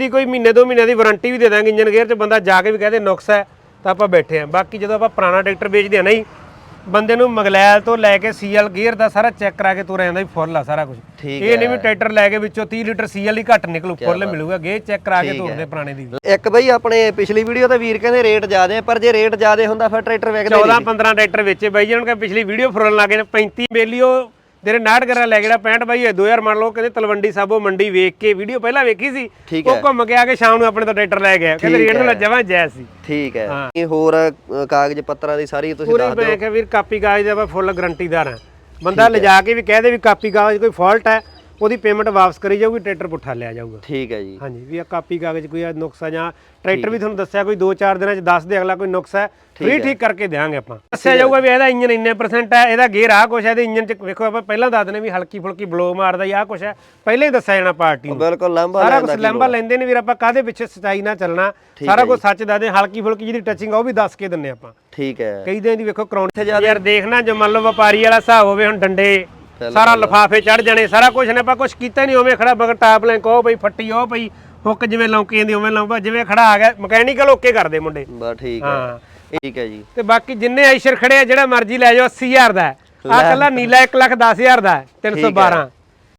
ਦੀ ਕੋਈ ਮਹੀਨੇ ਦੋ ਮਹੀਨਿਆਂ ਦੀ ਵਾਰੰਟੀ ਵੀ ਦੇ ਦਾਂਗੇ ਇੰਜਨ ਗੇਅਰ 'ਚ ਬੰਦਾ ਜਾ ਕੇ ਵੀ ਕਹਦੇ ਨੁਕਸ ਹੈ ਤਾਂ ਆਪਾਂ ਬੈਠੇ ਆ ਬਾਕੀ ਜਦੋਂ ਆਪਾਂ ਪੁਰਾਣਾ ਟਰੈਕਟਰ ਵੇਚਦੇ ਆ ਨਹੀਂ ਬੰਦੇ ਨੂੰ ਮਗਲੈਲ ਤੋਂ ਲੈ ਕੇ ਸੀਐਲ ਗੇਅਰ ਦਾ ਸਾਰਾ ਚੈੱਕ ਕਰਾ ਕੇ ਤੁਰਿਆ ਜਾਂਦਾ ਵੀ ਫੁੱਲ ਆ ਸਾਰਾ ਕੁਝ ਇਹ ਨਹੀਂ ਵੀ ਟਰੈਕਟਰ ਲੈ ਕੇ ਵਿੱਚੋਂ 30 ਲੀਟਰ ਸੀਐਲ ਹੀ ਘੱਟ ਨਿਕਲੂ ਫੁੱਲ ਮਿਲੂਗਾ ਗੇਅਰ ਚੈੱਕ ਕਰਾ ਕੇ ਤੁਰਦੇ ਪੁਰਾਣੇ ਦੀ। ਇੱਕ ਬਈ ਆਪਣੇ ਪਿਛਲੀ ਵੀਡੀਓ ਤੇ ਵੀਰ ਕਹਿੰਦੇ ਰੇਟ ਜ਼ਿਆਦੇ ਆ ਪਰ ਜੇ ਰੇਟ ਜ਼ਿਆਦੇ ਹੁੰਦਾ ਫਿਰ ਟਰੈਕਟਰ ਵੇਖਦੇ 14 15 ਟਰੈਕਟਰ ਵੇਚੇ ਬਾਈ ਜੀ ਉਹਨਾਂ ਨੇ ਪਿਛਲੀ ਵੀਡੀਓ ਫੁਰਨ ਲੱਗੇ ਨੇ 35 ਬੇਲੀਓ ਜਿਹੜੇ 69 ਕਰਾ ਲੈ ਗਿਆ 65 ਬਾਈ ਇਹ 2000 ਮੰਨ ਲਓ ਕਹਿੰਦੇ ਤਲਵੰਡੀ ਸਾਬੋ ਮੰਡੀ ਵੇਖ ਕੇ ਵੀਡੀਓ ਪਹਿਲਾਂ ਵੇਖੀ ਸੀ ਉਹ ਘੁੰਮ ਕੇ ਆ ਕੇ ਸ਼ਾਮ ਨੂੰ ਆਪਣੇ ਤੋਂ ਟਰੈਕਟਰ ਲੈ ਗਿਆ ਕਹਿੰਦੇ ਰੇਟ ਨਾਲ ਜਮਾਂ ਜਾਇਜ਼ ਸੀ। ਠੀਕ ਹੈ। ਇਹ ਹੋਰ ਕਾਗਜ਼ ਪੱਤਰਾਂ ਦੀ ਸਾਰੀ ਤੁਸੀਂ ਪੂਰੀ ਦੱਸ ਦਿਓ। ਮੈਂ ਕਿਹਾ ਵੀਰ ਕਾਪੀ ਕਾਗਜ਼ ਦਾ ਆਪਾਂ ਫੁੱਲ ਗਰੰਟੀਦਾਰ ਹਾਂ ਬੰਦਾ ਲਿਜਾ ਕੇ ਵੀ ਕਹਦੇ ਵੀ ਕਾਪੀ ਕਾਗਜ਼ ਕੋਈ ਫਾਲਟ ਹੈ ਉਹਦੀ ਪੇਮੈਂਟ ਵਾਪਸ ਕਰੀ ਜਾਊਗੀ ਟਰੈਕਟਰ ਪੁੱਠਾ ਲਿਆ ਜਾਊਗਾ। ਠੀਕ ਹੈ ਜੀ। ਹਾਂਜੀ ਵੀ ਆ ਕਾਪੀ ਕਾਗਜ਼ ਕੋਈ ਆ ਨੁਕਸਾ ਜਾਂ ਟਰੈਕਟਰ ਵੀ ਤੁਹਾਨੂੰ ਦੱਸਿਆ ਕੋਈ 2-4 ਦਿਨਾਂ ਚ ਦੱਸ ਦੇ ਅਗਲਾ ਕੋਈ ਨੁਕਸ ਹੈ ਫ੍ਰੀ ਠੀਕ ਕਰਕੇ ਦੇਵਾਂਗੇ ਆਪਾਂ। ਦੱਸਿਆ ਜਾਊਗਾ ਵੀ ਇਹਦਾ ਇੰਜਨ ਇੰਨੇ ਪਰਸੈਂਟ ਹੈ ਇਹਦਾ ਗੇਅਰ ਆ ਕੁਛ ਹੈ ਇਹਦੇ ਇੰਜਨ ਚ ਵੇਖੋ ਆਪਾਂ ਪਹਿਲਾਂ ਦੱਸ ਦਨੇ ਵੀ ਹਲਕੀ ਫੁਲਕੀ ਬਲੋ ਮਾਰਦਾ ਜਾਂ ਕੁਛ ਹੈ ਪਹਿਲਾਂ ਹੀ ਦੱਸਿਆ ਜਾਣਾ ਪਾਰਟੀ ਨੂੰ। ਬਿਲਕੁਲ ਲੰਬਾ ਸਾਰਾ ਕੁਝ ਲੰਬਾ ਲੈਂਦੇ ਨੇ ਵੀਰ ਆਪਾਂ ਕਾਦੇ ਪਿੱਛੇ ਸਚਾਈ ਨਾਲ ਚੱਲਣਾ ਸਾਰਾ ਕੁਝ ਸੱਚ ਦੱਸਦੇ ਹਲਕੀ ਫੁਲਕੀ ਜਿਹਦੀ ਟੱਚਿੰਗ ਆ ਉਹ ਵੀ ਦੱਸ ਕੇ ਦਿੰਨੇ ਆਪਾਂ। ਠੀਕ ਹੈ। ਕਈ ਦਿਨ ਦੀ ਵੇਖੋ ਕਰਾਉਣ ਯਾਰ ਦੇਖਣਾ ਜੋ ਮੰਨ ਲਓ ਵਪਾਰੀ ਵਾਲਾ ਹਿਸਾਬ ਹੋਵੇ ਹੁਣ ਡੰਡੇ ਸਾਰਾ ਲਫਾਫੇ ਚੜ ਜਾਣੇ ਸਾਰਾ ਕੁਝ ਨੇ ਆਪਾਂ ਕੁਝ ਕੀਤਾ ਨਹੀਂ ਉਵੇਂ ਖੜਾ ਬਗਰ ਟਾਪ ਲੈ ਕਹੋ ਬਈ ਫੱਟੀ ਉਹ ਪਈ ਹੁੱਕ ਜਿਵੇਂ ਲੌਂਕੀ ਜਾਂਦੀ ਉਵੇਂ ਲੰਬਾ ਜਿਵੇਂ ਖੜਾ ਆ ਗਿਆ ਮਕੈਨੀਕਲ ਓਕੇ ਕਰਦੇ ਮੁੰਡੇ। ਬਸ ਠੀਕ ਹੈ। ਠੀਕ ਹੈ ਜੀ। ਤੇ ਬਾਕੀ ਜਿੰਨੇ ਆਈਸ਼ਰ ਖੜੇ ਆ ਜਿਹੜਾ ਮਰਜ਼ੀ ਲੈ ਜਾਓ 80000 ਦਾ ਆ ਕੱਲਾ ਨੀਲਾ 1 ਲੱਖ 10000 ਦਾ ਹੈ, 312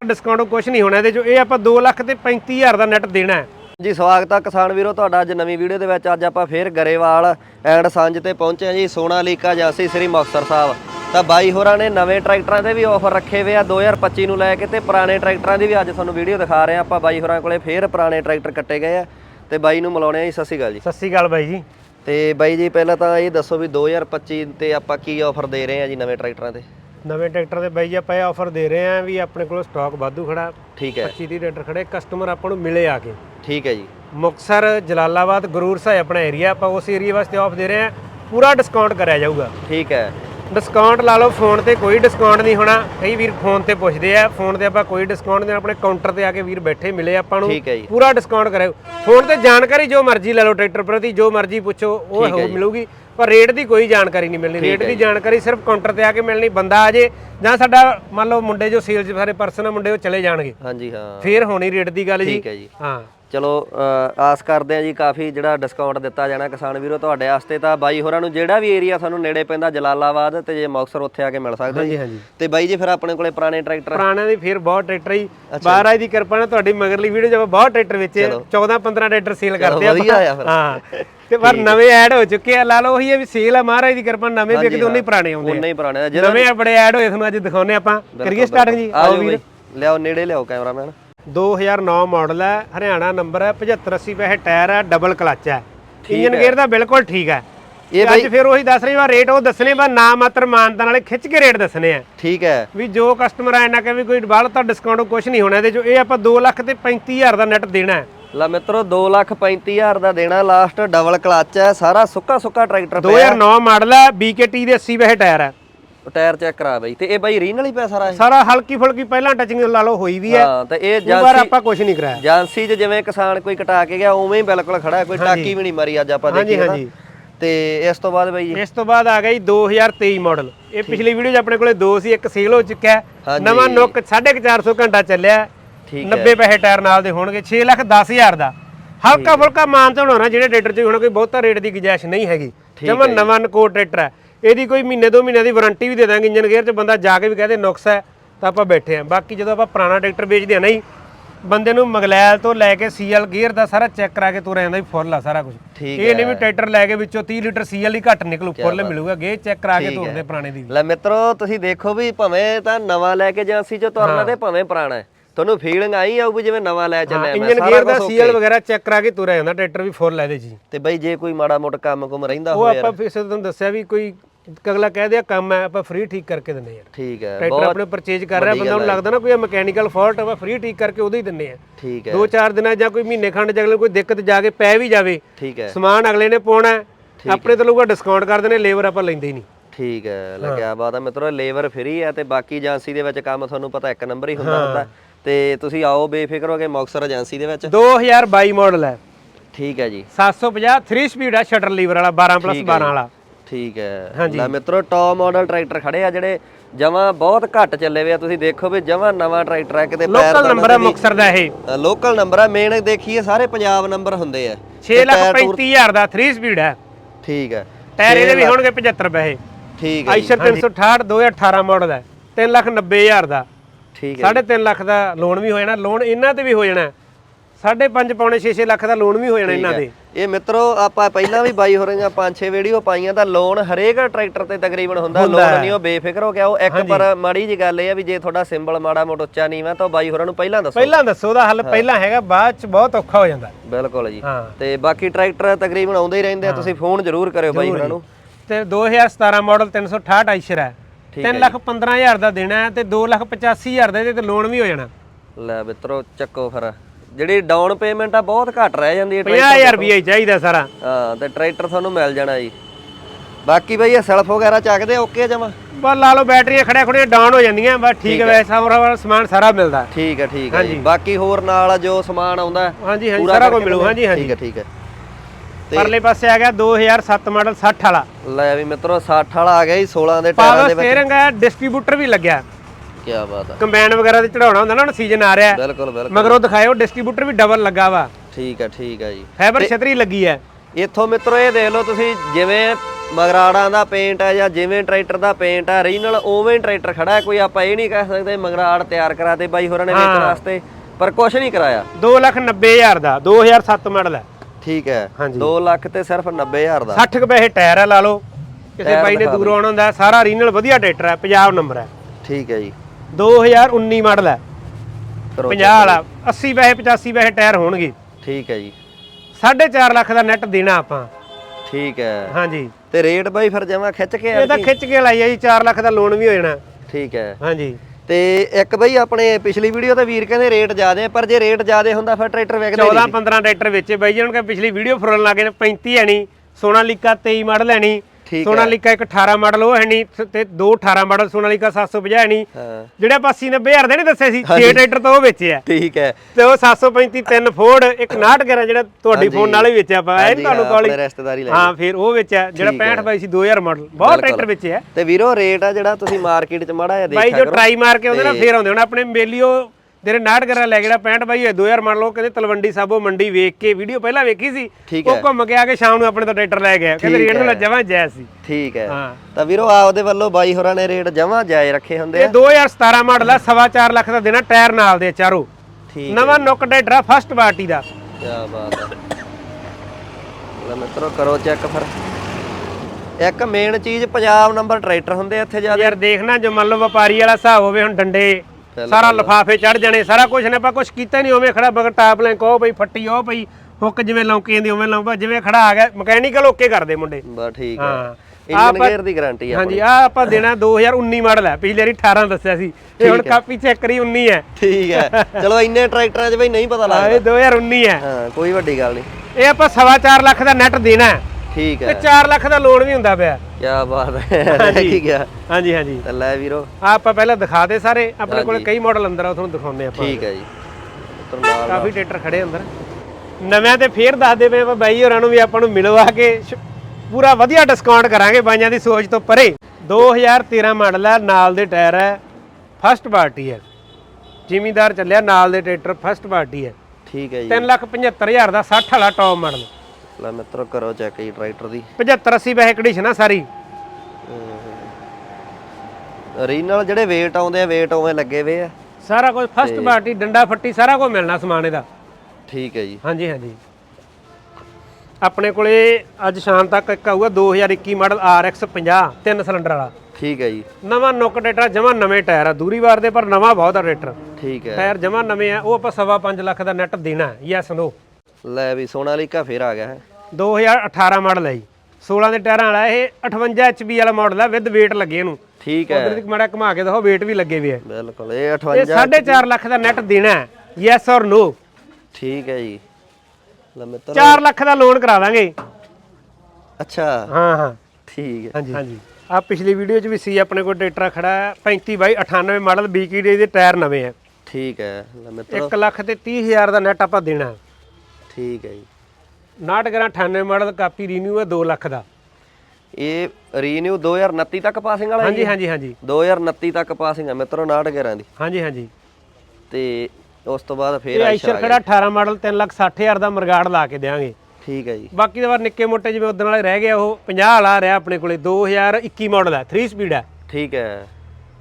ਡਿਸਕਾਊਂਟ ਕੁਝ ਨਹੀਂ ਹੋਣਾ ਇਹਦੇ ਚੋਂ। ਇਹ ਆਪਾਂ 2 ਲੱਖ ਤੇ 35000 ਦਾ ਨੈਟ ਦੇਣਾ ਹੈ। ਜੀ ਸਵਾਗਤ ਆ ਕਿਸਾਨ ਵੀਰੋ ਤੁਹਾਡਾ ਅੱਜ ਨਵੀਂ ਵੀਡੀਓ ਦੇ ਵਿੱਚ। ਅੱਜ ਆਪਾਂ ਫੇਰ ਗਰੇਵਾਲ ਐਂਡ ਸੰਜ ਤੇ ਪਹੁੰਚੇ ਹਾਂ ਜੀ ਸੋਨਾਲੀਕਾ ਏਜੰਸੀ ਸ੍ਰੀ ਮੁਕਤਸਰ ਸਾਹਿਬ। ਤਾਂ ਬਾਈ ਹੋਰਾਂ ਨੇ ਨਵੇਂ ਟਰੈਕਟਰਾਂ ਦੇ ਵੀ ਆਫਰ ਰੱਖੇ ਹੋਏ ਆ। 2025 ਨੂੰ ਲੈ ਕੇ ਤੇ ਪੁਰਾਣੇ ਟਰੈਕਟਰਾਂ ਦੀ ਵੀ ਅੱਜ ਤੁਹਾਨੂੰ ਵੀਡੀਓ ਦਿਖਾ ਰਹੇ ਆ ਆਪਾਂ ਬਾਈ ਹੋਰਾਂ ਕੋਲੇ ਫੇਰ ਪੁਰਾਣੇ ਟਰੈਕਟਰ ਕੱਟੇ ਗਏ ਆ ਤੇ ਬਾਈ ਨੂੰ ਮਿਲਾਉਣੇ ਆ ਜੀ। ਸਤਿ ਸ਼੍ਰੀ ਅਕਾਲ ਜੀ। ਸਤਿ ਸ਼੍ਰੀ ਅਕਾਲ ਬਾਈ ਜੀ। ਤੇ ਬਾਈ ਜੀ ਪਹਿਲਾਂ ਤਾਂ ਇਹ ਦੱਸੋ ਵੀ 2025 ਤੇ ਆਪਾਂ ਕੀ ਆਫਰ ਦੇ ਰਹੇ ਆ ਜੀ ਨਵੇਂ ਟਰੈਕਟਰਾਂ ਤੇ? ਨਵੇਂ ਟਰੈਕਟਰ ਦੇ ਬਾਈ ਜੀ ਆਪਾਂ ਇਹ ਆਫਰ ਦੇ ਰਹੇ ਆਂ ਵੀ ਆਪਣੇ ਕੋਲ ਸਟਾਕ ਵਾਧੂ ਖੜਾ। ਠੀਕ ਹੈ। 25 ਦੀ ਟਰੈਕਟਰ ਖੜੇ ਕਸਟਮਰ ਆਪਾਂ ਨੂੰ ਮਿਲੇ ਆ ਕੇ। ਠੀਕ ਹੈ ਜੀ। ਮੁਕਸਰ ਜਲਾਲਾਬਾਦ ਗਰੂਰ ਸਾਹਿਬ ਆਪਣਾ ਏਰੀਆ ਆਪਾਂ ਉਸ ਏਰੀਆ ਵਾਸਤੇ ਆਫ ਦੇ ਰਹੇ ਆਂ। ਪੂਰਾ ਡਿਸਕਾਊਂਟ ਕਰਿਆ ਜਾਊਗਾ। ਠੀਕ ਹੈ। ਡਿਸਕਾਊਂਟ ਲਾ ਲਓ ਫੋਨ ਤੇ ਕੋਈ ਡਿਸਕਾਊਂਟ ਨਹੀਂ ਹੋਣਾ। ਕਈ ਵੀਰ ਫੋਨ ਤੇ ਪੁੱਛਦੇ ਆ ਫੋਨ ਤੇ ਆਪਾਂ ਕੋਈ ਡਿਸਕਾਊਂਟ ਨਹੀਂ ਆਪਣੇ ਕਾਊਂਟਰ ਤੇ ਆ ਕੇ ਵੀਰ ਬੈਠੇ ਮਿਲੇ ਆਪਾਂ ਨੂੰ। ਠੀਕ ਹੈ ਜੀ। ਪੂਰਾ ਡਿਸਕਾਊਂਟ ਕਰਿਓ ਫੋਨ ਤੇ ਜਾਣਕਾਰੀ ਜੋ ਮਰਜ਼ੀ ਲੈ ਲਓ ਟਰੈਕਟਰ ਪ੍ਰਤੀ ਜੋ ਮਰਜ਼ੀ ਪੁੱਛੋ ਉਹ ਹੋ ਮਿਲੂਗੀ। ਪਰ ਰੇਟ ਦੀ ਕੋਈ ਜਾਣਕਾਰੀ ਨਹੀਂ ਮਿਲਣੀ। ਰੇਟ ਦੀ ਜਾਣਕਾਰੀ ਸਿਰਫ ਕਾਊਂਟਰ ਤੇ ਆ ਕੇ ਮਿਲਣੀ ਬੰਦਾ ਆ ਜੇ ਜਾਂ ਸਾਡਾ ਮੰਨ ਲਓ ਮੁੰਡੇ ਜੋ ਸੇਲਸ ਸਾਰੇ ਪਰਸਨ ਮੁੰਡੇ ਉਹ ਚਲੇ ਜਾਣਗੇ। ਹਾਂਜੀ ਹਾਂ। ਫੇਰ ਹੋਣੀ ਰੇਟ ਦੀ ਗੱਲ ਜੀ। ਠੀਕ ਹੈ ਜੀ। ਹਾਂ। ਚਲੋ ਆਸ ਕਰਦੇ ਆ ਜੀ ਕਾਫੀ ਜਿਹੜਾ ਡਿਸਕਾਊਂਟ ਦਿੱਤਾ ਜਾਣਾ ਕਿਸਾਨ ਵੀਰੋ ਤੁਹਾਡੇ ਵਾਸਤੇ ਤਾਂ ਬਾਈ ਹੋਰਾਂ ਨੂੰ ਜਿਹੜਾ ਵੀ ਏਰੀਆ ਸਾਨੂੰ ਨੇੜੇ ਪੈਂਦਾ ਜਲਾਲਾਬਾਦ ਤੇ ਜੇ ਮੁਕਤਸਰ ਉੱਥੇ ਆ ਕੇ ਮਿਲ ਸਕਦੇ ਜੀ। ਹਾਂਜੀ। ਤੇ ਬਾਈ ਜੀ ਫਿਰ ਆਪਣੇ ਕੋਲੇ ਪੁਰਾਣੇ ਟਰੈਕਟਰ ਪੁਰਾਣਿਆਂ ਦੀ ਫੇਰ ਬਹੁਤ ਟਰੈਕਟਰ ਹੀ ਮਹਾਰਾਜ ਦੀ ਕਿਰਪਾ ਨਾਲ ਤੁਹਾਡੀ ਮਗਰਲੀ ਵੀਡੀਓ ਜਦੋਂ ਬਹੁਤ ਟਰੈਕਟਰ ਵਿੱਚ 14 15 ਟਰੈਕਟਰ ਸੇਲ ਕਰਦੇ ਆ ਵਧੀਆ ਆ ਫਿਰ। ਹਾਂ। ਤੇ ਪਰ ਨਵੇਂ ਐਡ ਹੋ ਚੁੱਕੇ ਆ। ਲਾ ਲਓ ਉਹੀ ਹੈ ਵੀ ਸੇਲ ਆ। ਮਹਾਰਾਜ ਦੀ ਕਿਰਪਾ ਨਵੇਂ ਵਿਕਦੇ ਉਹਨੇ ਪੁਰਾਣੇ ਆਉਂਦੇ ਉਨੇ ਹੀ ਪੁਰਾਣੇ ਨਵੇਂ ਬੜੇ ਐਡ ਹੋਏ ਤੁਹਾਨੂੰ ਅੱਜ ਦਿਖਾਉਨੇ ਆਪਾਂ। ਕਰੀਏ ਸਟਾਰਟਿੰਗ ਜੀ। ਆਓ ਵੀਰ। ਲਿਆਓ ਨੇੜੇ ਲਿਆਓ ਕੈਮਰਾਮੈਨ 2009 ਮਾਡਲ ਹੈ ਹਰਿਆਣਾ ਨੰਬਰ ਹੈ 7580 ਪੈਸੇ ਟਾਇਰ ਹੈ ਡਬਲ ਕਲਚ ਹੈ। ਇੰਜਨ ਗੇਅਰ ਦਾ ਬਿਲਕੁਲ ਠੀਕ ਹੈ। ਇਹ ਅੱਜ ਫਿਰ ਉਹੀ ਦੱਸ ਰਹੀ ਵਾਰ ਰੇਟ ਉਹ ਦੱਸਣੇ ਬਾ ਨਾ ਮਾਤਰ ਮਾਨਤਾ ਨਾਲੇ ਖਿੱਚ ਕੇ ਰੇਟ ਦੱਸਣੇ ਆ ਠੀਕ ਹੈ। ਵੀ ਜੋ ਕਸਟਮਰ ਆਏ ਨਾ ਕਿ ਵੀ ਕੋਈ ਬਾਹਰ ਤਾਂ ਡਿਸਕਾਊਂਟ ਕੁਝ ਨਹੀਂ ਹੋਣਾ ਇਹਦੇ ਚੋਂ। ਇਹ ਆਪਾਂ 2 ਲੱਖ ਤੇ 35000 ਦਾ ਨੈਟ ਦੇਣਾ ਹੈ। ਲਾ ਮਿੱਤਰੋ 235000 ਦਾ ਦੇਣਾ ਲਾਸਟ ਡਬਲ ਕਲਚ ਹੈ ਸਾਰਾ ਸੁੱਕਾ ਸੁੱਕਾ ਟਰੈਕਟਰ ਪਿਆ। 2009 ਮਾਡਲ ਹੈ BKT ਦੇ 80 ਪੈਸੇ ਟਾਇਰ ਹੈ। ਟਾਇਰ ਚੈੱਕ ਕਰਾ ਬਈ। ਤੇ ਇਹ ਬਾਈ ਰੀਨ ਵਾਲੀ ਪਿਆ ਸਾਰਾ ਇਹ? ਸਾਰਾ ਹਲਕੀ ਫੁਲਕੀ ਪਹਿਲਾਂ ਟੱਚਿੰਗ ਲਾ ਲਓ ਹੋਈ ਵੀ ਹੈ। ਹਾਂ ਤੇ ਇਹ ਵਾਰ ਆਪਾਂ ਕੁਝ ਨਹੀਂ ਕਰਾਇਆ। ਏਜੰਸੀ 'ਚ ਜਿਵੇਂ ਕਿਸਾਨ ਕੋਈ ਕਟਾ ਕੇ ਗਿਆ ਉਵੇਂ ਹੀ ਬਿਲਕੁਲ ਖੜਾ ਹੈ, ਕੋਈ ਟਾਕੀ ਵੀ ਨਹੀਂ ਮਾਰੀ ਅੱਜ ਆਪਾਂ ਹਾਂਜੀ, ਦੇਖੀਏ ਨਾ। ਹਾਂਜੀ। ਤੇ ਇਸ ਤੋਂ ਬਾਅਦ ਬਾਈ ਜੀ ਇਸ ਤੋਂ ਬਾਅਦ ਆ ਗਿਆ ਜੀ 2023 ਮਾਡਲ। ਇਹ ਪਿਛਲੀ ਵੀਡੀਓ 'ਚ ਆਪਣੇ ਕੋਲੇ ਦੋ ਸੀ ਇੱਕ ਸੇਲ ਹੋ ਚੁੱਕਾ ਹੈ। ਹਾਂਜੀ। ਨਵਾਂ ਨੁੱਕ 450 ਘੰਟਾ ਚੱਲਿਆ ਹੈ। ਠੀਕ 90 ਪੈਸੇ ਟਾਇਰ ਨਾਲ ਦੇ ਹੋਣਗੇ 6 ਲੱਖ 10000 ਦਾ। ਹਲਕਾ ਫੁਲਕਾ ਮਾਨ ਤਾਂ ਹੋਣਾ ਜਿਹੜੇ ਟਰੈਕਟਰ 'ਚ ਹੋਣਾ ਕੋਈ ਬਹੁਤਾ ਰੇਟ ਦੀ ਗੁੰਜਾਇਸ਼ ਨਹੀਂ ਹੈਗੀ। ਜਮਾ ਨਵਾਂ ਨਕੋ ਟਰੈਕਟਰ ਹੈ। ਇਹਦੀ ਕੋਈ ਮਹੀਨੇ ਦੋ ਮਹੀਨਿਆਂ ਦੀ ਵਾਰੰਟੀ ਵੀ ਦੇ ਦਾਂਗੇ ਇੰਜਨ ਗੇਅਰ 'ਚ। ਬੰਦਾ ਜਾ ਕੇ ਵੀ ਕਹਦੇ ਨੁਕਸ ਹੈ ਤਾਂ ਆਪਾਂ ਬੈਠੇ ਆ ਬਾਕੀ ਜਦੋਂ ਆਪਾਂ ਪੁਰਾਣਾ ਟਰੈਕਟਰ ਵੇਚਦੇ ਆ ਨਹੀਂ ਬੰਦੇ ਨੂੰ ਮਗਲੈਲ ਤੋਂ ਲੈ ਕੇ ਸੀਐਲ ਗੇਅਰ ਦਾ ਸਾਰਾ ਚੈੱਕ ਕਰਾ ਕੇ ਤੁਰਿਆ ਜਾਂਦਾ ਵੀ ਫੁੱਲ ਆ ਸਾਰਾ ਕੁਝ ਇਹ ਨਹੀਂ ਵੀ ਟਰੈਕਟਰ ਲੈ ਕੇ ਵਿੱਚੋਂ 30 ਲੀਟਰ ਸੀਐਲ ਹੀ ਘੱਟ ਨਿਕਲੂ ਫੁੱਲ ਮਿਲੂਗਾ ਗੇਅਰ ਚੈੱਕ ਕਰਾ ਕੇ ਤੁਰਦੇ ਪੁਰਾਣੇ ਦੀ। ਲੈ ਮਿੱਤਰੋ ਤੁਸੀਂ ਦੇਖੋ ਵੀ ਭਾਵੇਂ ਤਾਂ ਨਵਾਂ ਲੈ ਕੇ ਏਜੰਸੀ 'ਚ ਤੁਰਨਾ ਤੇ ਭਾਵੇਂ ਪੁਰਾਣਾ ਹੈ। ਤੁਹਾਨੂੰ ਫੀਲਿੰਗ ਆਈ ਆਊ ਵੀ ਜਿਵੇਂ ਨਵਾਂ ਲੈ ਚੱਲਿਆ ਮੈਂ ਇੰਜਨ ਸਾਰਾ ਗੇਅਰ ਦਾ ਕੁਛ ਸੀਐਲ ਵਗੈਰਾ ਚੈੱਕ ਕਰਾ ਕੇ ਤੁਰਿਆ ਜਾਂਦਾ ਟਰੈਕਟਰ ਵੀ ਫੁੱਲ ਹੈ ਇਹਦੇ ਜੀ। ਤੇ ਬਾਈ ਜੇ ਕੋਈ ਮਾੜਾ ਮੋਟਾ ਕੰਮ ਕੁਮ ਰਹਿੰਦਾ ਉਹ ਆਪਾਂ ਫਿਰ ਸੇ ਤੁਹਾਨੂੰ ਦੱਸਿਆ ਵੀ ਕੋਈ ਅਗਲਾ ਕਹਿ ਦਿਆ ਕੰਮ ਹੈ ਆਪਾਂ ਫ੍ਰੀ ਠੀਕ ਕਰਕੇ ਦਿੰਦੇ ਯਾਰ ਠੀਕ ਹੈ ਟਰੈਕਟਰ ਆਪਣੇ ਪਰਚੇਜ ਕਰ ਰਿਹਾ ਬੰਦਾ ਨੂੰ ਲੱਗਦਾ ਨਾ ਕੋਈ ਮਕੈਨੀਕਲ ਫਾਲਟ ਆਪਾਂ ਫ੍ਰੀ ਠੀਕ ਕਰਕੇ ਉਦੋਂ ਹੀ ਦਿੰਦੇ ਆ ਠੀਕ ਹੈ। ਦੋ ਚਾਰ ਦਿਨਾਂ ਜਾਂ ਕੋਈ ਮਹੀਨੇ ਖੰਡ ਜਗਲੇ ਕੋਈ ਦਿੱਕਤ ਜਾ ਕੇ ਪੈ ਵੀ ਜਾਵੇ ਠੀਕ ਹੈ। ਸਮਾਨ ਅਗਲੇ ਨੇ ਪਾਉਣਾ ਹੈ, ਆਪਣੇ ਤੋਂ ਲੋਕਾਂ ਡਿਸਕਾਊਂਟ ਕਰ ਦਿੰਦੇ ਲੇਬਰ ਆਪਾਂ ਲੈਂਦੇ ਹੀ ਨਹੀਂ। ਠੀਕ ਹੈ ਲੱਗਿਆ ਬਾਤ ਆ ਮਿੱਤਰੋ ਲੇਬਰ ਫ੍ਰੀ ਹੈ ਤੇ ਬਾਕੀ ਏਜੰਸੀ ਦੇ ਵਿੱਚ ਕੰਮ ਤੁਹਾਨੂੰ ਪਤਾ ਇੱਕ ਨੰਬਰ ਹੀ ਹੁੰਦਾ ਹੁੰਦਾ। ਤੇ ਤੁਸੀਂ ਆਓ ਬੇਫਿਕਰ ਹੋ ਕੇ ਮੁਕਤਸਰ ਏਜੰਸੀ ਦੇ ਵਿੱਚ। 2022 ਮਾਡਲ ਹੈ। ਠੀਕ ਹੈ ਜੀ। 750 3 ਸਪੀਡ ਹੈ ਸ਼ਟਰ ਲੀਵਰ ਵਾਲਾ 12 12 ਵਾਲਾ। ਠੀਕ ਹੈ। ਲੈ ਮਿੱਤਰੋ ਟੌਪ ਮਾਡਲ ਟਰੈਕਟਰ ਖੜੇ ਆ ਜਿਹੜੇ ਜਮਾ ਬਹੁਤ ਘੱਟ ਚੱਲੇ ਵੇ ਆ। ਤੁਸੀਂ ਦੇਖੋ ਵੀ ਜਮਾ ਨਵਾਂ ਟਰੈਕਟਰ ਹੈ ਕਿਤੇ ਪੈਰ ਲੋਕਲ ਨੰਬਰ ਹੈ ਮੁਕਸਰ ਦਾ ਇਹ। ਲੋਕਲ ਨੰਬਰ ਆ। ਮੇਨ ਦੇਖੀਏ ਸਾਰੇ ਪੰਜਾਬ ਨੰਬਰ ਹੁੰਦੇ ਆ। 6 ਲੱਖ 35000 ਦਾ 3 ਸਪੀਡ ਹੈ। ਠੀਕ ਹੈ। ਟਾਇਰ ਇਹਦੇ ਵੀ ਹੋਣਗੇ 75 ਪੈਸੇ। ਠੀਕ ਹੈ ਆਈਸ਼ਰ 368 2018 ਮਾਡਲ ਹੈ। 3 ਲੱਖ 90000 ਦਾ। ਠੀਕ ਹੈ 3.5 ਲੱਖ ਦਾ ਲੋਨ ਵੀ ਹੋ ਜਾਣਾ ਲੋਨ ਇਹਨਾਂ ਤੇ ਵੀ ਹੋ ਜਾਣਾ। 5.5 ਪੌਣੇ 6-6 ਲੱਖ ਦਾ ਲੋਨ ਵੀ ਹੋ ਜਾਣਾ ਇਹਨਾਂ ਦੇ। ਇਹ ਮਿੱਤਰੋ ਆਪਾਂ ਪਹਿਲਾਂ ਵੀ ਬਾਈ ਹੋ ਰਹੀਆਂ ਪੰਜ ਛੇ ਵੀਡੀਓ ਪਾਈਆਂ ਤਾਂ ਲੋਨ ਹਰੇਕ ਟਰੈਕਟਰ ਤੇ ਤਕਰੀਬਨ ਹੁੰਦਾ ਲੋਨ ਨਹੀਂ ਉਹ ਬੇਫਿਕਰ ਹੋ ਗਿਆ। ਉਹ ਇੱਕ ਪਰ ਮਾੜੀ ਜੀ ਗੱਲ ਇਹ ਆ ਵੀ ਜੇ ਤੁਹਾਡਾ ਸਿੰਬਲ ਮਾੜਾ ਮੋਟਾ ਉੱਚਾ ਨੀਵਾਂ ਤਾਂ ਉਹ ਬਾਈ ਹੋਰਾਂ ਨੂੰ ਪਹਿਲਾਂ ਦੱਸੋ। ਪਹਿਲਾਂ ਦੱਸੋ ਦਾ ਹੱਲ ਪਹਿਲਾਂ ਹੈਗਾ ਬਾਅਦ ਚ ਬਹੁਤ ਔਖਾ ਹੋ ਜਾਂਦਾ। ਬਿਲਕੁਲ ਜੀ। ਤੇ ਬਾਕੀ ਟਰੈਕਟਰ ਤਕਰੀਬਨ ਆਉਂਦੇ ਹੀ ਰਹਿੰਦੇ ਆ ਤੁਸੀਂ ਫੋਨ ਜ਼ਰੂਰ ਕਰਿਓ ਬਾਈ ਹੋਰਾਂ ਨੂੰ। ਤੇ 2017 ਮਾਡਲ 368 ਆਈਸ਼ਰ ਹੈ। 3 ਲੱਖ 15000 ਦਾ ਦੇਣਾ ਹੈ ਤੇ 2 ਲੱਖ 85000 ਦਾ ਇਹਦੇ ਤੇ ਲੋਨ ਵੀ ਹੋ ਜਾਣਾ। ਲੈ ਮਿੱਤਰੋ ਚੱਕੋ ਫਿਰ। ਜਿਹੜੀ ਡਾਊਨ ਪੇਮੈਂਟ ਆ ਬਹੁਤ ਘੱਟ ਰਹਿ ਜਾਂਦੀ ਹੈ 50000 ਰੁਪਏ ਹੀ ਚਾਹੀਦਾ ਸਾਰਾ। ਹਾਂ ਤੇ ਟਰੈਕਟਰ ਤੁਹਾਨੂੰ ਮਿਲ ਜਾਣਾ ਜੀ। ਬਾਕੀ ਬਈ ਇਹ ਸੈਲਫ ਵਗੈਰਾ ਚੱਕਦੇ ਓਕੇ ਜਮਾ? ਬਸ ਲਾ ਲਓ ਬੈਟਰੀਆਂ ਖੜਿਆ ਖੜੀਆਂ ਡਾਊਨ ਹੋ ਜਾਂਦੀਆਂ ਬਸ ਠੀਕ ਹੈ ਵੈਸਾ ਵਾਲਾ ਸਮਾਨ ਸਾਰਾ ਮਿਲਦਾ। ਠੀਕ ਹੈ ਠੀਕ ਹੈ ਜੀ। ਬਾਕੀ ਹੋਰ ਨਾਲ ਜੋ ਸਮਾਨ ਆਉਂਦਾ ਹਾਂਜੀ ਹਾਂਜੀ ਸਾਰਾ ਕੁਝ ਮਿਲੂ। ਹਾਂਜੀ ਹਾਂਜੀ। ਠੀਕ ਹੈ ਠੀਕ ਹੈ। ਪਰਲੇ ਪਾਸੇ ਆ ਗਿਆ 2007 ਮਾਡਲ 60 ਵਾਲਾ। ਲੈ ਵੀ ਮਿੱਤਰੋ 60 ਵਾਲਾ ਆ ਗਿਆ ਜੀ 16 ਦੇ ਟਾਇਰਾਂ ਦੇ ਵਿੱਚ। ਸਟੀਅਰਿੰਗ ਹੈ ਡਿਸਟ੍ਰੀਬਿਊਟਰ ਵੀ ਲੱਗਿਆ। ਕੀ ਬਾਤ ਹੈ ਕੰਬਾਈਨ ਵਗੈਰਾ ਤੇ ਚੜਾਉਣਾ ਹੁੰਦਾ ਨਾ ਹੁਣ ਸੀਜ਼ਨ ਆ ਰਿਹਾ। ਬਿਲਕੁਲ ਬਿਲਕੁਲ। ਮਗਰੋਂ ਦਿਖਾਇਓ ਡਿਸਟ੍ਰੀਬਿਊਟਰ ਵੀ ਡਬਲ ਲੱਗਾ ਵਾ। ਠੀਕ ਹੈ ਠੀਕ ਹੈ ਜੀ। ਫਾਈਬਰ ਛਤਰੀ ਲੱਗੀ ਹੈ ਇੱਥੋਂ ਮਿੱਤਰੋ ਇਹ ਦੇਖ ਲਓ ਤੁਸੀਂ ਜਿਵੇਂ ਮਗਰਾੜਾਂ ਦਾ ਪੇਂਟ ਹੈ ਜਾਂ ਜਿਵੇਂ ਟਰੈਕਟਰ ਦਾ ਪੇਂਟ ਹੈ ਰੀਜਨਲ ਉਵੇਂ ਟਰੈਕਟਰ ਖੜਾ ਹੈ ਕੋਈ ਆਪਾਂ ਇਹ ਨਹੀਂ ਕਹਿ ਸਕਦੇ ਮਗਰਾੜ ਤਿਆਰ ਕਰਾਤੇ ਬਾਈ ਹੋਰਾਂ ਨੇ ਵੇਚਣ ਵਾਸਤੇ ਪਰ ਕੁਝ ਨਹੀਂ ਕਰਾਇਆ। 2 ਲੱਖ 90000 ਦਾ 2007 ਮਾਡਲ ਹੈ। ਠੀਕ ਹੈ। ਹਾਂਜੀ। 2 ਲੱਖ ਤੇ ਸਿਰਫ 90000 ਦਾ। 60 ਕੁ ਪੈਸੇ ਟਾਇਰ ਹੈ ਲਾ ਲਓ। ਕਿਸੇ ਬਾਈ ਨੇ ਦੂਰੋਂ ਆਉਣਾ ਹੁੰਦਾ ਸਾਰਾ ਰੀਜਨਲ ਵਧੀਆ ਟਰੈਕਟਰ ਹੈ ਪੰਜਾਬ ਨੰਬਰ ਹੈ ਠੀਕ ਹੈ ਜੀ। 2019 ਮਾਡਲ ਹੈ ਕਰੋ 50 ਵਾਲਾ 80 ਪੈਸੇ 85 ਪੈਸੇ ਟਾਇਰ ਹੋਣਗੇ। ਠੀਕ ਹੈ ਜੀ। 4.5 ਲੱਖ ਦਾ ਨੈਟ ਦੇਣਾ ਆਪਾਂ। ਠੀਕ ਹੈ। ਹਾਂਜੀ। ਤੇ ਰੇਟ ਬਾਈ ਫਿਰ ਜਮਾ ਖਿੱਚ ਕੇ ਇਹ ਤਾਂ ਖਿੱਚ ਕੇ ਲਾਈ ਹੈ ਜੀ 4 ਲੱਖ ਦਾ ਲੋਨ ਵੀ ਹੋ ਜਾਣਾ। ਠੀਕ ਹੈ। ਹਾਂਜੀ। ਤੇ ਇੱਕ ਬਈ ਆਪਣੇ ਪਿਛਲੀ ਵੀਡੀਓ ਤੇ ਵੀਰ ਕਹਿੰਦੇ ਰੇਟ ਜ਼ਿਆਦੇ ਆ ਪਰ ਜੇ ਰੇਟ ਜ਼ਿਆਦੇ ਹੁੰਦਾ ਫਿਰ ਟਰੈਕਟਰ ਵਿਕਦੇ 14 15 ਟਰੈਕਟਰ ਵੇਚੇ ਬਾਈ ਜੀ ਉਹਨਾਂ ਕਾ ਪਿਛਲੀ ਵੀਡੀਓ ਫੁਰਨ ਲੱਗੇ ਨੇ 35 ਹੈ ਨਹੀਂ ਸੋਨਾਲੀਕਾ 23 ਮਾਡਲ ਹੈ ਠੀਕ ਸੋਨਾਲੀਕਾ ਇੱਕ 18 ਮਾਡਲ ਉਹ ਹੈ ਨਹੀਂ ਤੇ ਦੋ 18 ਮਾਡਲ ਸੋਨਾਲੀਕਾ 750 ਹੈ ਨਹੀਂ। ਹਾਂ। ਜਿਹੜੇ ਆਪਾਂ 80 90 ਹਜ਼ਾਰ ਦੇ ਨਹੀਂ ਦੱਸੇ ਸੀ 6 ਟਰੈਕਟਰ ਤਾਂ ਉਹ ਵੇਚੇ ਆ। ਠੀਕ ਹੈ। ਤੇ ਉਹ 735 ਤਿੰਨ ਫੋਰਡ ਇੱਕ 69 ਗਿਆਰਾਂ ਜਿਹੜਾ ਤੁਹਾਡੀ ਫੋਨ ਨਾਲ ਹੀ ਵੇਚਿਆ ਆਪਾਂ ਇਹ ਤੁਹਾਨੂੰ ਹਾਂ, ਕਾਲੀ ਰਿਸ਼ਤੇਦਾਰੀ ਲੈ ਹਾਂ ਫਿਰ ਉਹ ਵੇਚਿਆ ਜਿਹੜਾ 65 ਬਾਈ ਸੀ 2000 ਮਾਡਲ। ਬਹੁਤ ਟਰੈਕਟਰ ਵੇਚੇ ਆ। ਤੇ ਵੀਰੋ ਰੇਟ ਆ ਜਿਹੜਾ ਤੁਸੀਂ ਮਾਰਕੀਟ 'ਚ ਮਾੜਾ ਜਿਹਾ ਬਾਈ ਦੇਖਿਆ ਜੋ ਟਰਾਈ ਮਾਰ ਕੇ ਆਉਂਦੇ ਨਾ ਫੇਰ ਆਉਂਦੇ ਹੁਣ ਆਪਣੇ ਮੇਲੀਓ ਜਿਹੜੇ 69 ਗਿਆਰਾਂ ਲੈ ਗਿਆ 65 ਬਾਈ ਹੋਏ 2000 ਮੰਨ ਲਓ ਕਹਿੰਦੇ ਤਲਵੰਡੀ ਸਾਬੋ ਮੰਡੀ ਵੇਖ ਕੇ ਵੀਡੀਓ ਪਹਿਲਾਂ ਵੇਖੀ ਸੀ? ਉਹ ਘੁੰਮ ਕੇ ਆ ਕੇ ਸ਼ਾਮ ਨੂੰ ਆਪਣੇ ਤੋਂ ਟਰੈਕਟਰ ਲੈ ਗਿਆ। ਕਹਿੰਦੇ ਰੇਟ ਨੂੰ ਜਮਾ ਜਾਇਜ਼ ਸੀ। ਠੀਕ ਹੈ। ਹਾਂ। ਤਾਂ ਵੀਰੋ ਆਪਦੇ ਵੱਲੋਂ ਬਾਈ ਹੋਰਾਂ ਨੇ ਰੇਟ ਜਮਾ ਜਾਇਜ਼ ਰੱਖੇ ਹੁੰਦੇ ਇਹ ਆ 2017 ਮਾਡਲ ਆ ਸਵਾ ਚਾਰ ਲੱਖ ਦਾ ਦੇਣਾ ਟਾਇਰ ਨਾਲ ਦੇ ਚਾਰੋ। ਠੀਕ ਨਵਾਂ ਨੁੱਕ ਟਰੈਕਟਰ ਆ ਫਸਟ ਪਾਰਟੀ ਦਾ। ਕੀ ਬਾਤ ਹੈ। ਲੈ ਮਿੱਤਰੋ ਕਰੋ ਚੈੱਕ ਫਿਰ। ਇੱਕ ਮੇਨ ਚੀਜ਼ ਪੰਜਾਬ ਨੰਬਰ ਟਰੈਕਟਰ ਹੁੰਦੇ ਇੱਥੇ ਜ਼ਿਆਦਾ। ਯਾਰ ਦੇਖਣਾ ਜੋ ਮੰਨ ਲਓ ਵਪਾਰੀ ਵਾਲਾ ਹਿਸਾਬ ਹੋਵੇ ਹੁਣ ਡੰਡੇ ਸਾਰਾ ਲਫਾਫੇ ਚੜ ਜਾਣੇ ਸਾਰਾ ਕੁਝ ਨੇ ਆਪਾਂ ਕੁਝ ਕੀਤਾ ਨਹੀਂ ਉਵੇਂ ਖੜਾ ਬਗਰ ਟਾਪ ਲੈ ਕੋ ਬਈ ਫੱਟੀ ਉਹ ਪਈ ਹੁੱਕ ਜਿਵੇਂ ਲੌਂਕੀ ਜਾਂਦੀ ਉਵੇਂ ਲੌਂਪਾ ਜਿਵੇਂ ਖੜਾ ਆ ਗਿਆ ਮਕੈਨੀਕਲ ਓਕੇ ਕਰਦੇ ਮੁੰਡੇ। ਬਸ ਠੀਕ ਹੈ। ਹਾਂ ਇੰਜਨ ਗੇਅਰ ਦੀ ਗਾਰੰਟੀ ਆ ਹਾਂਜੀ ਆ ਆਪਾਂ ਦੇਣਾ 2019 ਮਾਡਲ ਹੈ ਪਿਛਲੇ ਵਾਰੀ 18 ਦੱਸਿਆ ਸੀ ਇਹ ਹੁਣ ਕਾਪੀ ਚੈੱਕ ਕਰੀ 19 ਹੈ। ਠੀਕ ਹੈ। ਚਲੋ ਇੰਨੇ ਟਰੈਕਟਰਾਂ 'ਚ ਬਈ ਨਹੀਂ ਪਤਾ ਆ ਲੱਗਦਾ ਇਹ 2019 ਹੈ। ਹਾਂ ਕੋਈ ਵੱਡੀ ਗੱਲ ਨਹੀਂ। ਇਹ ਆਪਾਂ ਸਵਾ ਚਾਰ ਲੱਖ ਦਾ ਨੈਟ ਦੇਣਾ ਹੈ। ਠੀਕ ਤੇ ਹੈ 4 ਲੱਖ ਦਾ ਲੋਨ ਵੀ ਹੁੰਦਾ ਪਿਆ। ਕੀ ਬਾਤ ਹੈ। ਕੀ ਗਿਆ। ਹਾਂਜੀ ਹਾਂਜੀ। ਤੇ ਲੈ ਵੀਰੋ। ਆ ਆਪਾਂ ਪਹਿਲਾਂ ਦਿਖਾ ਦੇ ਸਾਰੇ। ਆਪਣੇ ਕੋਲ ਕਈ ਮਾਡਲ ਅੰਦਰ ਆ ਤੁਹਾਨੂੰ ਦਿਖਾਉਂਦੇ ਆਪਾਂ। ਠੀਕ ਹੈ ਜੀ। ਕਾਫੀ ਟਰੈਕਟਰ ਖੜੇ ਅੰਦਰ। ਨਵਿਆਂ ਤੇ ਫੇਰ ਦੱਸਦੇ ਪਏ ਆਪਾਂ ਬਾਈ ਹੋਰਾਂ ਨੂੰ ਵੀ ਆਪਾਂ ਨੂੰ ਮਿਲਵਾ ਕੇ ਪੂਰਾ ਵਧੀਆ ਡਿਸਕਾਊਂਟ ਕਰਾਂਗੇ ਬਾਈਆਂ ਦੀ ਸੋਚ ਤੋਂ ਪਰੇ। 2013 ਮਾਡਲ ਹੈ ਨਾਲ ਦੇ ਟਾਇਰ ਹੈ ਫਸਟ ਪਾਰਟੀ ਹੈ ਜ਼ਿਮੀਦਾਰ ਚੱਲਿਆ ਨਾਲ ਦੇ ਟਰੈਕਟਰ ਫਸਟ ਪਾਰਟੀ ਹੈ ਠੀਕ ਹੈ ਜੀ। 375000 ਦਾ 60 ਵਾਲਾ ਟੌਪ ਮਾਡਲ ਲੈ ਮਿੱਤਰੋ ਕਰੋ ਚੈੱਕ ਜੀ ਟਰੈਕਟਰ ਦੀ। 75 80 ਪੈਸੇ ਕੰਡੀਸ਼ਨ ਆ ਸਾਰੀ। ਰੀਨਲ ਜਿਹੜੇ weight ਆਉਂਦੇ ਆ weight ਉਵੇਂ ਲੱਗੇ ਵੇ ਆ। ਸਾਰਾ ਕੁਝ ਫਸਟ ਪਾਰਟੀ ਡੰਡਾ ਫੱਟੀ ਸਾਰਾ ਕੁਝ ਮਿਲਣਾ ਸਮਾਨ ਇਹਦਾ। ਠੀਕ ਹੈ ਜੀ। ਹਾਂਜੀ ਹਾਂਜੀ। ਆਪਣੇ ਕੋਲੇ ਅੱਜ ਸ਼ਾਮ ਤੱਕ ਇੱਕ ਆਊਗਾ 2021 ਮਾਡਲ RX 50 ਤਿੰਨ ਸਿਲੰਡਰ ਵਾਲਾ। ਠੀਕ ਹੈ ਜੀ। ਨਵਾਂ ਨੁੱਕ ਟਰੈਕਟਰ ਜਮਾ ਨਵੇਂ ਟਾਇਰ ਆ ਦੂਰੀ ਵਾਰ ਦੇ ਪਰ ਨਵਾਂ ਬਹੁਤ ਆ ਟਰੈਕਟਰ। ਠੀਕ ਹੈ। ਟਾਇਰ ਜਮਾ ਨਵੇਂ ਆ ਉਹ ਆਪਾਂ ਸਵਾ ਪੰਜ ਲੱਖ ਦਾ ਨੈਟ ਦੇਣਾ ਯੈਸ ਨੋ ਲੈ ਵੀ ਸੋਨਾਲੀਕਾ ਫੇਰ ਆ ਗਿਆ ਹੈ। 2018 ਮਾਡਲ ਹੈ ਜੀ। 16 ਦੇ ਟਾਇਰਾਂ ਵਾਲਾ ਇਹ 58 HP ਵਾਲਾ ਮਾਡਲ ਆ ਵਿਦ weight ਲੱਗੇ ਇਹਨੂੰ। ਠੀਕ ਹੈ। ਉਧਰ ਦੀ ਮਾੜਾ ਘੁਮਾ ਕੇ ਦੇਖੋ weight ਵੀ ਲੱਗੇ ਵੀ ਹੈ। ਬਿਲਕੁਲ ਇਹ ਇਹ 58 4.5 ਲੱਖ ਦਾ ਨੈਟ ਦੇਣਾ ਯੈਸ ਔਰ ਨੋ ਠੀਕ ਹੈ ਜੀ। ਲੈ ਮਿੱਤਰ। 4 ਲੱਖ ਦਾ ਲੋਨ ਕਰਾ ਦਾਂਗੇ। ਅੱਛਾ। ਹਾਂ ਹਾਂ। ਠੀਕ ਹੈ। ਹਾਂਜੀ ਹਾਂਜੀ। ਆ ਪਿਛਲੀ ਵੀਡੀਓ 'ਚ ਵੀ ਸੀ ਆਪਣੇ ਕੋਲ ਟਰੈਕਟਰ ਖੜਾ ਹੈ। 35 ਬਾਈ 98 ਮਾਡਲ BKD ਦੇ ਟਾਇਰ ਨਵੇਂ ਆ ਠੀਕ ਹੈ। ਲੈ ਮਿੱਤਰ। 1 ਲੱਖ ਤੇ 30 ਹਜ਼ਾਰ ਦਾ ਨੈਟ ਆਪਾਂ ਦੇਣਾ ਹੈ। ਠੀਕ ਹੈ ਜੀ। 59 98 ਮਾਡਲ ਕਾਪੀ ਰੀਨਿਊ ਹੈ 2 ਲੱਖ ਦਾ। ਇਹ ਰੀਨਿਊ 2029 ਤੱਕ ਪਾਸਿੰਗ ਵਾਲਾ ਹਾਂਜੀ ਹਾਂਜੀ ਹਾਂਜੀ। 2029 ਤੱਕ ਪਾਸਿੰਗ ਆ ਮਿੱਤਰੋ 911 ਦੀ। ਹਾਂਜੀ ਹਾਂਜੀ। ਤੇ ਉਸ ਤੋਂ ਬਾਅਦ ਫੇਰ ਆਇਸ਼ਰ ਖੜਾ 18 ਮਾਡਲ 360000 ਦਾ ਮਰਗਾੜ ਲਾ ਕੇ ਦੇਾਂਗੇ ਠੀਕ ਹੈ ਜੀ। ਬਾਕੀ ਦਾ ਵਾਰ ਨਿੱਕੇ ਮੋਟੇ ਜਿਵੇਂ ਉਦੋਂ ਵਾਲੇ ਰਹਿ ਗਿਆ ਉਹ 50 ਵਾਲਾ ਰਿਹਾ ਆਪਣੇ ਕੋਲੇ 2021 ਮਾਡਲ ਹੈ 3 ਸਪੀਡ ਹੈ। ਠੀਕ ਹੈ।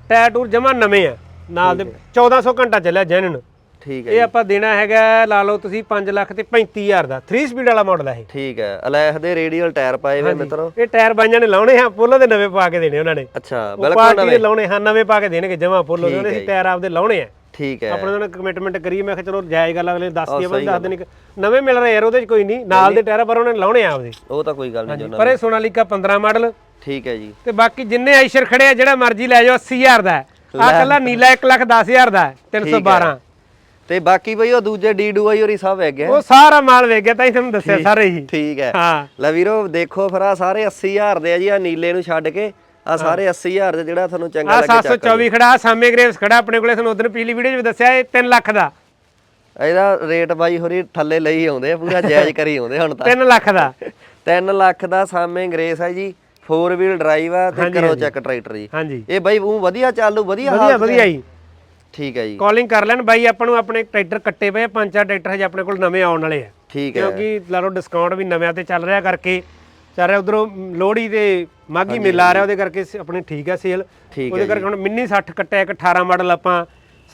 ਟਾਇਰ ਟੂਰ ਜਮਾ ਨਵੇਂ ਆ ਨਾਲ ਦੇ 1400 ਘੰਟਾ ਚੱਲਿਆ ਜੈਨਨ ਠੀਕ ਹੈ ਇਹ ਆਪਾਂ ਦੇਣਾ ਹੈਗਾ ਲਾ ਲਓ ਤੁਸੀਂ 5 ਲੱਖ ਤੇ 35000 ਦਾ। 3 ਸਪੀਡ ਵਾਲਾ ਮਾਡਲ ਹੈ ਇਹ। ਠੀਕ ਹੈ। ਅਲੈਖ ਦੇ ਰੇਡੀਅਲ ਟਾਇਰ ਪਾਏ ਹੋਏ ਮਿੱਤਰੋ। ਇਹ ਟਾਇਰ ਬਾਈਆਂ ਨੇ ਲਾਉਣੇ ਆ ਪੋਲੋ ਦੇ ਨਵੇਂ ਪਾ ਕੇ ਦੇਣੇ ਉਹਨਾਂ ਨੇ। ਅੱਛਾ ਬਿਲਕੁਲ ਦੇ ਲਾਉਣੇ ਹਾਂ ਨਵੇਂ ਪਾ ਕੇ ਦੇਣਗੇ ਜਮਾ ਪੋਲੋ ਦੇ ਉਹਨੇ ਟਾਇਰ ਆਪਦੇ ਲਾਉਣੇ ਆ। ਠੀਕ ਹੈ। ਆਪਣੇ ਉਹਨਾਂ ਨੇ ਕਮਿਟਮੈਂਟ ਕਰੀ ਮੈਂ ਕਿਹਾ ਚਲੋ ਜਾਇਜ਼ ਗੱਲ ਅਗਲੇ ਦੱਸ ਦਈਏ ਪਰ ਦੱਸ ਦੇਣੀ ਨਵੇਂ ਮਿਲ ਰਹੇ ਯਾਰ ਉਹਦੇ ਚ ਕੋਈ ਨਹੀਂ ਨਾਲ ਦੇ ਟਾਇਰ ਪਰ ਉਹਨਾਂ ਨੇ ਲਾਉਣੇ ਆ ਆਪਦੇ। ਉਹ ਤਾਂ ਕੋਈ ਗੱਲ ਨਹੀਂ ਜੋ ਪਰ ਇਹ ਸੋਨਾਲੀਕਾ 15 ਮਾਡਲ ਠੀਕ ਹੈ ਜੀ। ਤੇ ਬਾਕੀ ਜਿੰਨੇ ਆਈਸ਼ਰ ਖੜੇ ਆ ਜਿਹੜਾ ਮਰਜ਼ੀ ਲੈ ਜਾਓ 80000 ਦਾ ਆ ਕੱਲਾ ਨੀਲਾ 1 ਲੱਖ 10000 ਦਾ ਹੈ, 312 ਤੇ ਬਾਕੀ ਬਈ ਉਹ ਦੂਜੇ ਡੀਡੂਆਈ ਹੋਰੀ ਸਭ ਹੈਗੇ ਆ। ਉਹ ਸਾਰਾ ਮਾਲ ਵੇਚ ਗਿਆ ਤਾਂ ਹੀ ਤੁਹਾਨੂੰ ਦੱਸਿਆ ਸਾਰੇ ਹੀ। ਠੀਕ ਹੈ। ਹਾਂ। ਲੈ ਵੀਰੋ ਦੇਖੋ ਫਿਰ ਆ ਸਾਰੇ 80000 ਦੇ ਆ ਜੀ ਆ ਨੀਲੇ ਨੂੰ ਛੱਡ ਕੇ ਆ ਸਾਰੇ 80000 ਦੇ ਜਿਹੜਾ ਤੁਹਾਨੂੰ ਚੰਗਾ ਆ ਲੱਗੇ ਚੱਕ 724 ਖੜਾ ਸਾਮੇ ਗ੍ਰੇਵਸ ਖੜਾ ਆਪਣੇ ਕੋਲੇ ਤੁਹਾਨੂੰ ਉਦੋਂ ਪਿਛਲੀ ਵੀਡੀਓ 'ਚ ਦੱਸਿਆ ਇਹ 3 ਲੱਖ ਦਾ। ਇਹਦਾ ਰੇਟ ਬਾਈ ਹੋਰੀ ਥੱਲੇ ਲਈ ਆਉਂਦੇ ਆ ਪੂਰਾ ਜਾਇਜ਼ ਕਰੀ ਆਉਂਦੇ ਹੁਣ ਤਾਂ। 3 ਲੱਖ ਦਾ। 3 ਲੱਖ ਦਾ ਸਾਮੇ ਗ੍ਰੇਸ ਹੈ ਜੀ 4 ਵੀਲ ਡਰਾਈਵ ਆ ਤੇ ਕਰੋ ਚੈੱਕ ਟਰੈਕਟਰ ਜੀ। ਇਹ ਬਾਈ ਉਹ ਵਧੀਆ ਚਾਲੂ ਵਧੀਆ ਵਧੀਆ ਵਧੀਆ ਜੀ। ਠੀਕ ਹੈ ਜੀ। ਕਾਲਿੰਗ ਕਰ ਲੈਣ ਬਾਈ ਆਪਾਂ ਨੂੰ ਆਪਣੇ ਟਰੈਕਟਰ ਕੱਟੇ ਪਏ ਪੰਜ ਚਾਰ ਟਰੈਕਟਰ ਹਜੇ ਆਪਣੇ ਕੋਲ ਨਵੇਂ ਆਉਣ ਵਾਲੇ ਆ। ਠੀਕ ਹੈ। ਕਿਉਂਕਿ ਲਾ ਲਓ ਡਿਸਕਾਊਂਟ ਵੀ ਨਵਿਆਂ ਤੇ ਚੱਲ ਰਿਹਾ ਕਰਕੇ ਚੱਲ ਰਿਹਾ ਉਧਰੋਂ ਲੋਹੜੀ ਤੇ ਮਾਗੀ ਮੇਲਾ ਆ ਰਿਹਾ ਉਹਦੇ ਕਰਕੇ ਆਪਣੀ ਠੀਕ ਹੈ ਸੇਲ ਉਹਦੇ ਕਰਕੇ ਹੁਣ ਮਿੰਨੀ 60 ਕੱਟਿਆ ਇੱਕ 18 ਮਾਡਲ ਆਪਾਂ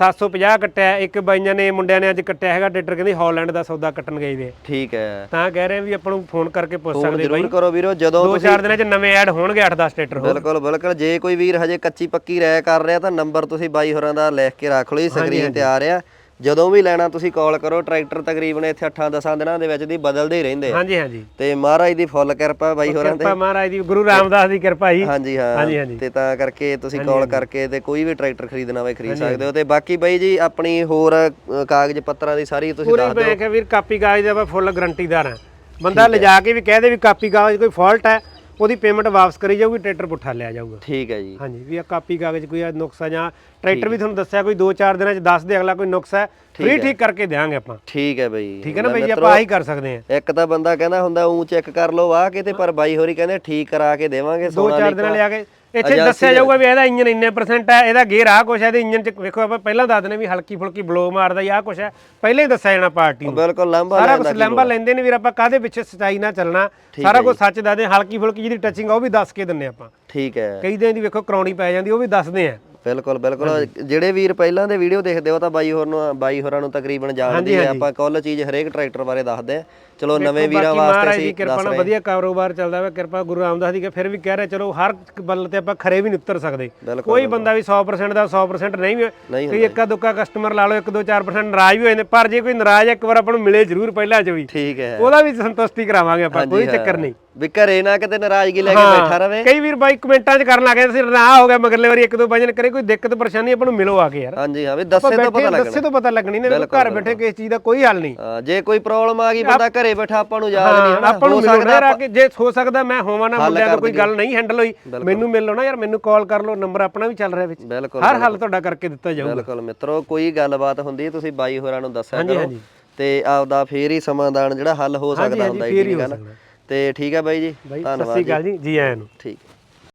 750 ਕੱਟਿਆ ਇੱਕ ਬਾਈਆਂ ਨੇ ਮੁੰਡਿਆਂ ਨੇ ਅੱਜ ਕੱਟਿਆ ਹੈਗਾ ਟਰੈਕਟਰ ਕਹਿੰਦੇ ਹਾਲੈਂਡ ਦਾ ਸੌਦਾ ਕੱਟਣ ਗਏ ਵੇ। ਠੀਕ ਹੈ। ਤਾਂ ਕਹਿ ਰਹੇ ਵੀ ਆਪਾਂ ਨੂੰ ਫੋਨ ਕਰਕੇ ਪੁੱਛ ਸਕਦੇ ਜ਼ਰੂਰ ਕਰੋ ਵੀਰੋ ਜਦੋਂ ਦੋ ਚਾਰ ਦਿਨਾਂ 'ਚ ਨਵੇਂ ਐਡ ਹੋਣਗੇ 8-10 ਟਰੈਕਟਰ ਹੋਰ। ਬਿਲਕੁਲ ਬਿਲਕੁਲ। ਜੇ ਕੋਈ ਵੀਰ ਹਜੇ ਕੱਚੀ ਪੱਕੀ ਰਾਇ ਕਰ ਰਿਹਾ ਤਾਂ ਨੰਬਰ ਤੁਸੀਂ ਬਾਈ ਹੋਰਾਂ ਦਾ ਲਿਖ ਕੇ ਰੱਖ ਲਓ ਜੀ ਸਕਰੀਨ ਤੇ ਆ ਰਿਹਾ। ਜਦੋਂ ਵੀ ਲੈਣਾ ਤੁਸੀਂ ਕਾਲ ਕਰੋ ਟਰੈਕਟਰ ਤਕਰੀਬਨ ਇੱਥੇ 8-10 ਦਿਨਾਂ ਦੇ ਵਿੱਚ ਦੀ ਬਦਲਦੇ ਹੀ ਰਹਿੰਦੇ ਆ। ਹਾਂਜੀ ਹਾਂਜੀ। ਤੇ ਮਹਾਰਾਜ ਦੀ ਫੁੱਲ ਕਿਰਪਾ ਬਾਈ ਹੋਰਾਂ ਤੇ। ਕਿਰਪਾ ਮਹਾਰਾਜ ਦੀ ਗੁਰੂ ਰਾਮਦਾਸ ਦੀ ਕਿਰਪਾ ਜੀ ਹਾਂਜੀ ਹਾਂ। ਹਾਂਜੀ। ਤੇ ਤਾਂ ਕਰਕੇ ਤੁਸੀਂ ਕਾਲ ਕਰਕੇ ਤੇ ਕੋਈ ਵੀ ਟਰੈਕਟਰ ਖਰੀਦਣਾ ਹੋਵੇ ਖਰੀਦ ਸਕਦੇ ਹੋ। ਤੇ ਬਾਕੀ ਬਾਈ ਜੀ ਆਪਣੀ ਹੋਰ ਅ, ਕਾਗਜ਼ ਪੱਤਰਾਂ ਦੀ ਸਾਰੀ ਤੁਸੀਂ ਪੂਰੀ ਦੱਸ ਦਿਓ। ਮੈਂ ਕਿਹਾ ਵੀਰ ਕਾਪੀ ਕਾਗਜ਼ ਦਾ ਫੁੱਲ ਗਰੰਟੀਦਾਰ ਹਾਂ ਬੰਦਾ ਲਿਜਾ ਕੇ ਵੀ ਕਹਿ ਦੇ ਵੀ ਕਾਪੀ ਕਾਗਜ਼ ਕੋਈ ਫਾਲਟ ਹੈ। ਉਹਦੀ ਪੇਮੈਂਟ ਵਾਪਸ ਕਰੀ ਜਾਊਗੀ ਟਰੈਕਟਰ ਪੁੱਠਾ ਲਿਆ ਜਾਊਗਾ। ਠੀਕ ਹੈ ਜੀ। ਹਾਂਜੀ ਵੀ ਆ ਕਾਪੀ ਕਾਗਜ਼ ਕੋਈ ਆ ਨੁਕਸਾ ਜਾਂ ਟਰੈਕਟਰ ਵੀ ਤੁਹਾਨੂੰ ਦੱਸਿਆ ਕੋਈ 2-4 ਦਿਨਾਂ ਚ ਦੱਸ ਦੇ ਅਗਲਾ ਕੋਈ ਨੁਕਸ ਹੈ। ਫ੍ਰੀ ਠੀਕ ਕਰਕੇ ਦੇਵਾਂਗੇ ਆਪਾਂ। ਠੀਕ ਹੈ ਬਈ। ਠੀਕ ਹੈ ਨਾ ਬਈ ਆਪਾਂ ਆਹੀ ਕਰ ਸਕਦੇ ਹਾਂ। ਇੱਕ ਤਾਂ ਬੰਦਾ ਕਹਿੰਦਾ ਹੁੰਦਾ ਉਹ ਚੈੱਕ ਕਰ ਲਓ ਵਾਹ ਕੇ ਤੇ ਪਰ ਬਾਈ ਹੋਰੀ ਕਹਿੰਦੇ ਠੀਕ ਕਰਾ ਕੇ ਦੇਵਾਂਗੇ ਦੋ ਸੋਨਾ ਚਾਰ ਦਿਨਾਂ ਲਿਆ ਕੇ ਇੱਥੇ ਦੱਸਿਆ ਜਾਊਗਾ ਵੀ ਇਹਦਾ ਇੰਜਨ ਇੰਨੇ ਪਰਸੈਂਟ ਹੈ ਇਹਦਾ ਗੇਅਰ ਆ ਕੁਛ ਹੈ ਇਹਦੇ ਇੰਜਨ ਚ ਵੇਖੋ ਆਪਾਂ ਪਹਿਲਾਂ ਦੱਸ ਦਿੰਦੇ ਵੀ ਹਲਕੀ ਫੁਲਕੀ ਬਲੋ ਮਾਰਦਾ ਜਾਂ ਆ ਕੁਛ ਹੈ ਪਹਿਲਾਂ ਹੀ ਦੱਸਿਆ ਜਾਣਾ ਪਾਰਟੀ ਨੂੰ। ਬਿਲਕੁਲ ਲੰਬਾ ਸਾਰਾ ਕੁਝ ਲੰਬਾ ਲੈਂਦੇ ਨੇ ਵੀਰ ਆਪਾਂ ਕਾਦੇ ਪਿੱਛੇ ਸਚਾਈ ਨਾਲ ਚੱਲਣਾ ਸਾਰਾ ਕੁਝ ਸੱਚ ਦੱਸਦੇ ਹਲਕੀ ਫੁਲਕੀ ਜਿਹਦੀ ਟੱਚਿੰਗ ਆ ਉਹ ਵੀ ਦੱਸ ਕੇ ਦਿੰਨੇ ਆਪਾਂ। ਠੀਕ ਹੈ। ਕਈ ਦਿਨ ਦੀ ਵੇਖੋ ਕਰਾਉਣੀ ਪੈ ਜਾਂਦੀ ਉਹ ਵੀ ਦੱਸਦੇ ਆ ਬਿਲਕੁਲ ਬਿਲਕੁਲ। ਜਿਹੜੇ ਵੀਰ ਪਹਿਲਾਂ ਦੇ ਵੀਡੀਓ ਦੇਖਦੇ ਹੋ ਤਾਂ ਬਾਈ ਹੋਰ ਨੂੰ ਬਾਈ ਹੋਰਾਂ ਨੂੰ ਤਕਰੀਬਨ ਜਾਣਦੇ ਆ। ਆਪਾਂ ਕੁੱਲ ਚੀਜ਼ ਹਰੇਕ ਟਰੈਕਟਰ ਬਾਰੇ ਦੱਸਦੇ ਆ। ਚਲੋ ਨਵੇਂ ਵੀਰਾਂ ਵਾਸਤੇ ਸੀ ਕਿਰਪਾ ਨਾਲ ਵਧੀਆ ਕਾਰੋਬਾਰ ਚੱਲਦਾ ਵਾ ਕਿਰਪਾ ਗੁਰੂ ਰਾਮਦਾਸ ਦੀ ਕਿ ਫਿਰ ਵੀ ਕਹਿ ਰਹੇ ਚਲੋ ਹਰ ਬੱਲ ਤੇ ਆਪਾਂ ਖਰੇ ਵੀ ਨਹੀਂ ਉਤਰ ਸਕਦੇ। ਕੋਈ ਬੰਦਾ ਵੀ 100% ਦਾ 100% ਨਹੀਂ ਵੀ ਕੋਈ ਇੱਕਾ ਦੁੱਕਾ ਕਸਟਮਰ ਲਾ ਲਓ 1 2 4% ਨਾਰਾਜ਼ ਵੀ ਹੋ ਜਾਂਦੇ ਪਰ ਜੇ ਕੋਈ ਨਾਰਾਜ਼ ਇੱਕ ਵਾਰ ਆਪਾਂ ਨੂੰ ਮਿਲੇ ਜ਼ਰੂਰ ਪਹਿਲਾਂ ਚ ਵੀ। ਠੀਕ ਹੈ। ਉਹਦਾ ਵੀ ਸੰਤੁਸ਼ਟੀ ਕਰਾਵਾਂਗੇ ਆਪਾਂ ਕੋਈ ਚੱਕਰ ਨਹੀਂ। ਵੀ ਘਰੇ ਨਾ ਕਿਤੇ ਨਾਰਾਜ਼ਗੀ ਲੈ ਕੇ ਬੈਠਾ ਰਵੇ। ਕਈ ਵੀਰ ਬਾਈ ਕਮੈਂਟਾਂ 'ਚ ਕਰਨ ਲੱਗੇ ਸੀ ਨਾ ਹੋ ਗਿਆ ਮਗਰਲੇ ਵਾਰੀ ਇੱਕ ਦੋ ਵਜਨ ਕਰੇ ਕੋਈ ਦਿੱਕਤ ਪਰੇਸ਼ਾਨੀ ਆਪਾਂ ਨੂੰ ਮਿਲੋ ਆ ਕੇ ਯਾਰ। ਹਾਂਜੀ ਹਾਂ ਵੀ ਦੱਸੇ ਤੋਂ ਪਤਾ ਲੱਗਣਾ। ਦੱਸੇ ਤੋਂ ਪਤਾ ਲੱਗਣੀ ਨੇ ਘਰ ਬੈਠੇ ਕਿਸ ਚੀਜ਼ ਦਾ ਕੋਈ ਹੱਲ ਨਹੀਂ। ਜੇ ਕੋਈ ਪ੍ਰੋਬਲਮ ਆ ਗਈ ਬੰਦਾ ਘਰੇ ਬੈਠਾ ਆਪਾਂ ਨੂੰ ਯਾਦ ਨਹੀਂ ਹਨਾ ਆਪਾਂ ਨੂੰ ਮਿਲੋ ਨਾ ਕੇ ਜੇ ਹੋ ਸਕਦਾ ਮੈਂ ਹੋਵਾਂ ਨਾ ਮੁੰਡਿਆਂ ਤੋਂ ਕੋਈ ਗੱਲ ਨਹੀਂ ਹੈਂਡਲ ਹੋਈ। ਮੈਨੂੰ ਮਿਲ ਲਓ ਨਾ ਯਾਰ ਮੈਨੂੰ ਕਾਲ ਕਰ ਲਓ ਨੰਬਰ ਆਪਣਾ ਵੀ ਚੱਲ ਰਿਹਾ ਵਿੱਚ। ਹਰ ਹੱਲ ਤੁਹਾਡਾ ਕਰਕੇ ਦਿੱਤਾ ਜਾਊਗਾ। ਬਿਲਕੁਲ ਮਿੱਤਰੋ ਕੋਈ ਗੱਲਬਾਤ ਹੁੰਦੀ ਤੁਸੀਂ ਬਾਈ ਹੋਰਾਂ ਨੂੰ ਦੱਸਿਆ ਕਰੋ। ਤੇ ਆਪਦਾ ਫੇਰ ਹੀ ਸਮਾਧਾਨ ਜਿਹੜਾ ਹੱਲ ਹੋ ਸਕਦਾ ਹੁੰਦਾ ਹੈ ਫੇਰ ਹੀ ਠੀਕ ਹੋ ਹੈ ਨਾ? ਸਕਦਾ। ਤੇ ਠੀਕ ਹੈ ਬਾਈ ਜੀ ਬਾਈ ਸਤਿ ਸ੍ਰੀ ਅਕਾਲ ਜੀ। ਜੀ ਆਇਆਂ ਨੂੰ। ਠੀਕ।